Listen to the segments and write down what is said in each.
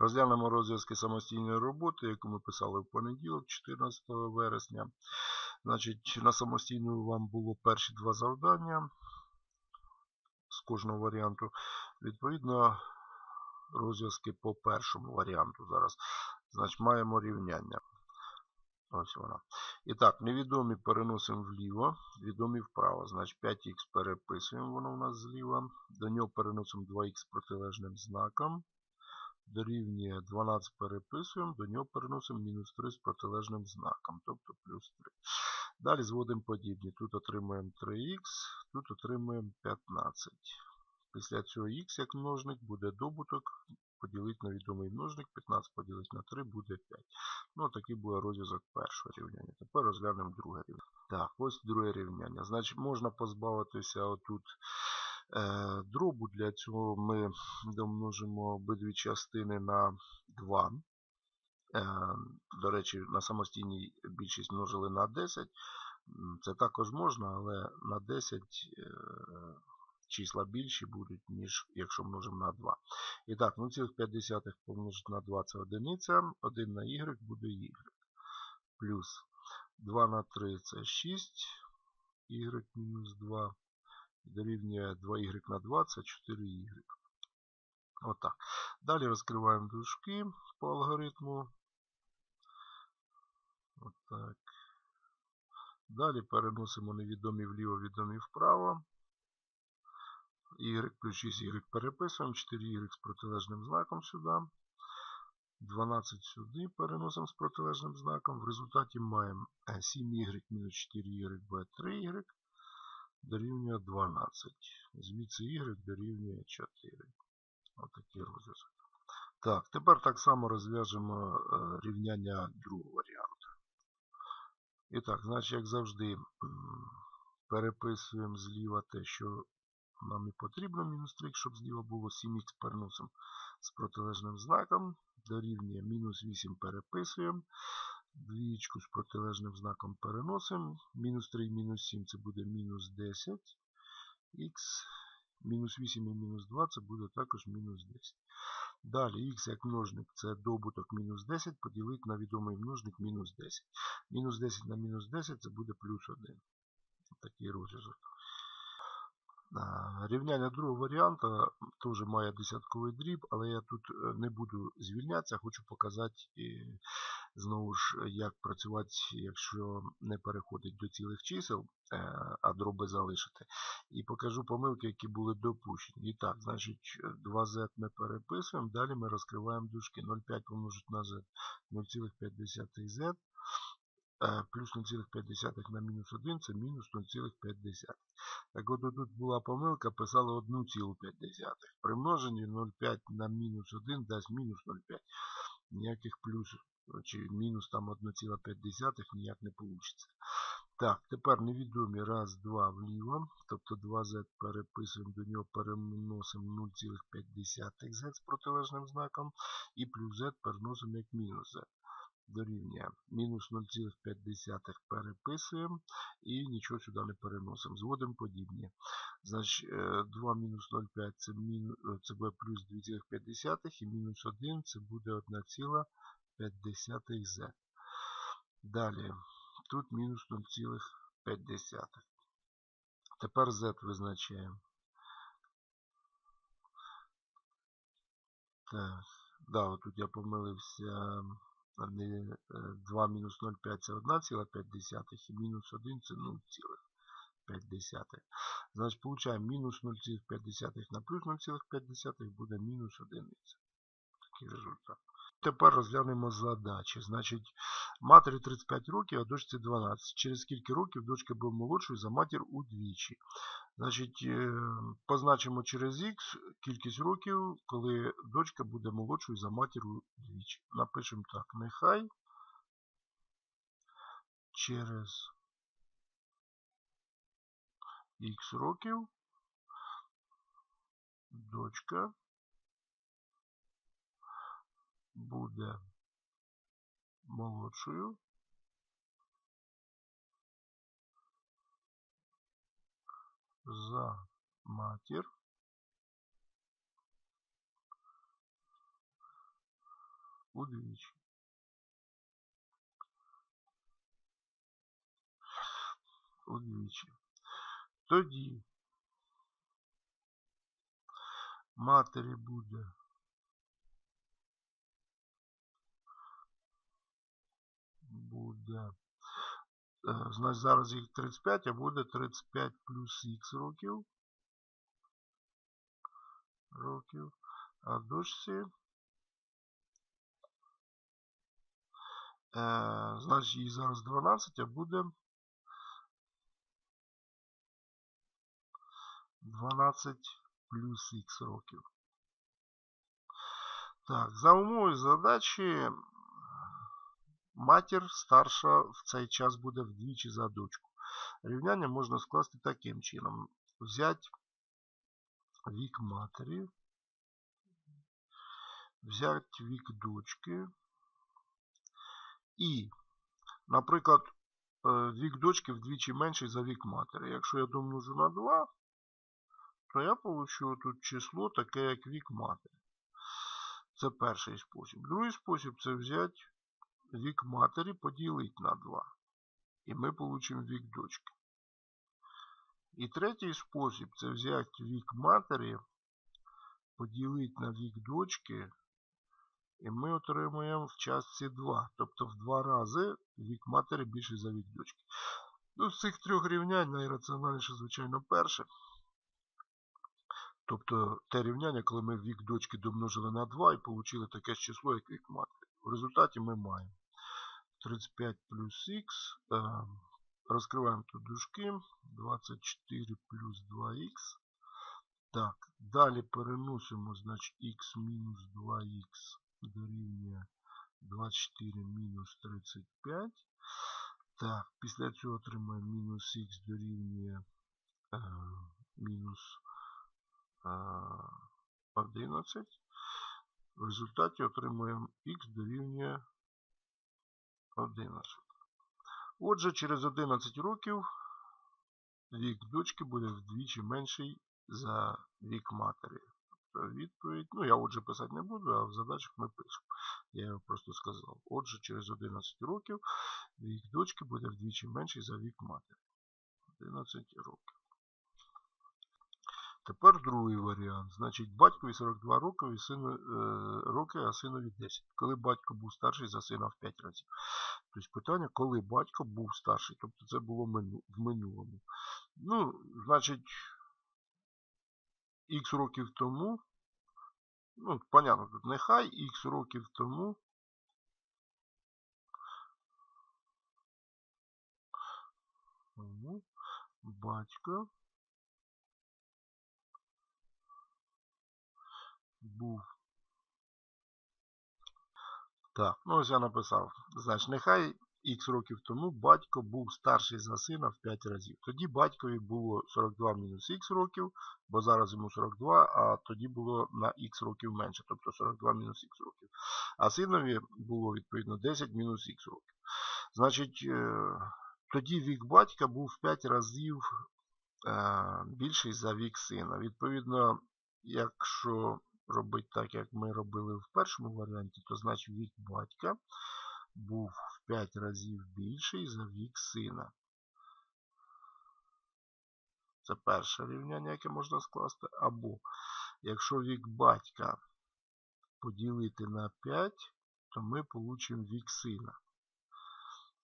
Розглянемо розв'язки самостійної роботи, яку ми писали в понеділок, 14 вересня. Значить, на самостійну вам було перші два завдання з кожного варіанту. Відповідно, розв'язки по першому варіанту зараз. Значить, маємо рівняння. Ось вона. І так, невідомі переносимо вліво, відомі вправо. Значить 5х переписуємо, воно у нас зліва. До нього переносимо 2х з протилежним знаком. Дорівнює 12 переписуємо, до нього переносимо мінус 3 з протилежним знаком, тобто плюс 3. Далі зводимо подібні. Тут отримуємо 3х, тут отримуємо 15. Після цього х як множник буде добуток, поділити на відомий множник, 15 поділити на 3 буде 5. Ну, такий буде розв'язок першого рівняння. Тепер розглянемо друге рівняння. Так, ось друге рівняння. Значить, можна позбавитися отут дробу. Для цього ми домножимо обидві частини на 2. Е, до речі, на самостійній більшість множили на 10. Це також можна, але на 10 е, числа більші будуть, ніж якщо множимо на 2. І так, 0,5 помножити на 2 це одиниця, 1 на y буде y. Плюс 2 на 3 це 6, y мінус 2. Дорівнює 2y на 2 це 4y. Отак. Далі розкриваємо дужки по алгоритму. Отак. Далі переносимо невідомі вліво, відомі вправо. Y плюс 6y переписуємо, 4y з протилежним знаком сюди. 12 сюди переносимо з протилежним знаком. В результаті маємо 7y мінус 4y буде 3y дорівнює 12. Звідси y дорівнює 4. Отакий розв'язок. Так, тепер так само розв'яжемо рівняння другого варіанту. І так, значить, як завжди, переписуємо зліва те, що нам не потрібно мінус 3, щоб зліва було 7х переносимо з протилежним знаком. Дорівнює мінус 8 переписуємо. Двічку з протилежним знаком переносимо. Мінус 3 і мінус 7 це буде мінус 10. Х. Мінус 8 і мінус 2 це буде також мінус 10. Далі х як множник це добуток мінус 10 поділити на відомий множник мінус 10. Мінус 10 на мінус 10 це буде плюс 1. Такий розв'язок. Рівняння другого варіанту теж має десятковий дріб, але я тут е, не буду звільнятися, хочу показати знову ж, як працювати, якщо не переходить до цілих чисел, е, а дроби залишити. І покажу помилки, які були допущені. І так, значить, 2z ми переписуємо, далі ми розкриваємо дужки 0,5 помножити на z 0,5z. Е, плюс 0,5 на мінус 1 це мінус 0,5. Так от тут була помилка, писали 1,5. При множенні 0,5 на мінус 1 дасть мінус 0,5. Ніяких плюс чи мінус там 1,5 ніяк не вийде. Так, тепер невідомі раз, два вліво. Тобто 2z переписуємо, до нього переносимо 0,5 z з протилежним знаком. І плюс z переносимо як мінус z дорівнює мінус 0,5 переписуємо і нічого сюди не переносимо. Зводимо подібні. Значить, 2 мінус 0,5 це, буде плюс 2,5 і мінус 1 це буде 1,5 z. Далі, тут мінус 0,5. Тепер z визначаємо. Так, да, тут я помилився. 2 е, мінус 0,5 це 1,5 і мінус 1 це 0,5. Значить, получаємо мінус 0,5 на плюс 0,5 буде мінус 1. Такий результат. Тепер розглянемо задачі. Значить, матері 35 років, а дочці 12. Через скільки років дочка була молодшою за матір удвічі. Значить, е, позначимо через Х кількість років, коли дочка буде молодшою за матір удвічі. Напишемо так, нехай через Х років дочка буде молодшою. За матір Удвічі. Удвічі. Тоді матері буде буде. е, Значить, зараз їх 35, а буде 35 плюс х років. Років. А дочці. Е, значить, їй зараз 12, а буде 12 плюс х років. Так, за умовою задачі матір старша в цей час буде вдвічі за дочку. Рівняння можна скласти таким чином. Взять вік матері, взять вік дочки і, наприклад, е, вік дочки вдвічі менший за вік матері. Якщо я домножу на 2, то я получу тут число таке, як вік матері. Це перший спосіб. Другий спосіб це взяти вік матері поділити на 2. І ми получимо вік дочки. І третій спосіб це взяти вік матері, поділити на вік дочки. І ми отримуємо в частці 2. Тобто в 2 рази вік матері більший за вік дочки. Ну, з цих трьох рівнянь найраціональніше, звичайно, перше. Тобто те рівняння, коли ми вік дочки домножили на 2 і отримали таке ж число, як вік матері. В результаті ми маємо 35 плюс х. Розкриваємо тут дужки. 24 плюс 2х. Так, далі переносимо, значить, х мінус 2х дорівнює 24 мінус 35. Так, після цього отримаємо мінус х дорівнює е, мінус е, 11. В результаті отримуємо х дорівнює 11. Отже, через 11 років вік дочки буде вдвічі менший за вік матері. Тобто відповідь, ну я отже писати не буду, а в задачах ми пишемо. Я просто сказав. Отже, через 11 років вік дочки буде вдвічі менший за вік матері. 11 років. Тепер другий варіант. Значить, батькові 42 роки, і сину, е, роки, а синові 10. Коли батько був старший за сина в 5 разів. Тобто питання, коли батько був старший. Тобто це було в минулому. Ну, значить, х років тому. Ну, понятно, тут нехай х років тому. Батько був. Так, ну ось я написав. Значить, нехай х років тому батько був старший за сина в 5 разів. Тоді батькові було 42 мінус х років, бо зараз йому 42, а тоді було на х років менше, тобто 42 мінус х років. А синові було відповідно 10 мінус х років. Значить, е, тоді вік батька був в 5 разів е, більший за вік сина. Відповідно, якщо робити так, як ми робили в першому варіанті, то значить вік батька був в 5 разів більший за вік сина. Це перше рівняння, яке можна скласти. Або якщо вік батька поділити на 5, то ми получимо вік сина.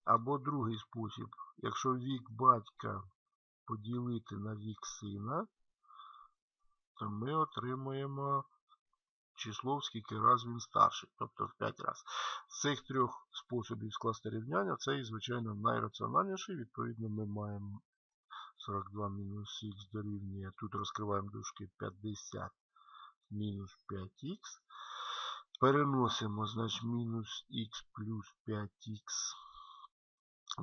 Або другий спосіб, якщо вік батька поділити на вік сина, то ми отримуємо число, скільки раз він старший, тобто в 5 разів. З цих трьох способів скласти рівняння, цей, звичайно, найраціональніший. Відповідно, ми маємо 42 мінус х дорівнює. Тут розкриваємо дужки 50 мінус 5х. Переносимо, значить, мінус х плюс 5х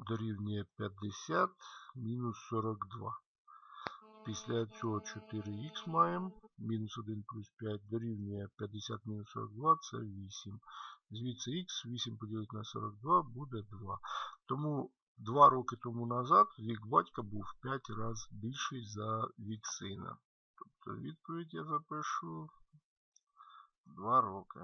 дорівнює 50 мінус 42. Після цього 4х маємо. Мінус 1 плюс 5 дорівнює 50 мінус 42, це 8. Звідси х 8 поділити на 42 буде 2. Тому 2 роки тому назад вік батька був 5 разів більший за вік сина. Тобто відповідь я запишу 2 роки.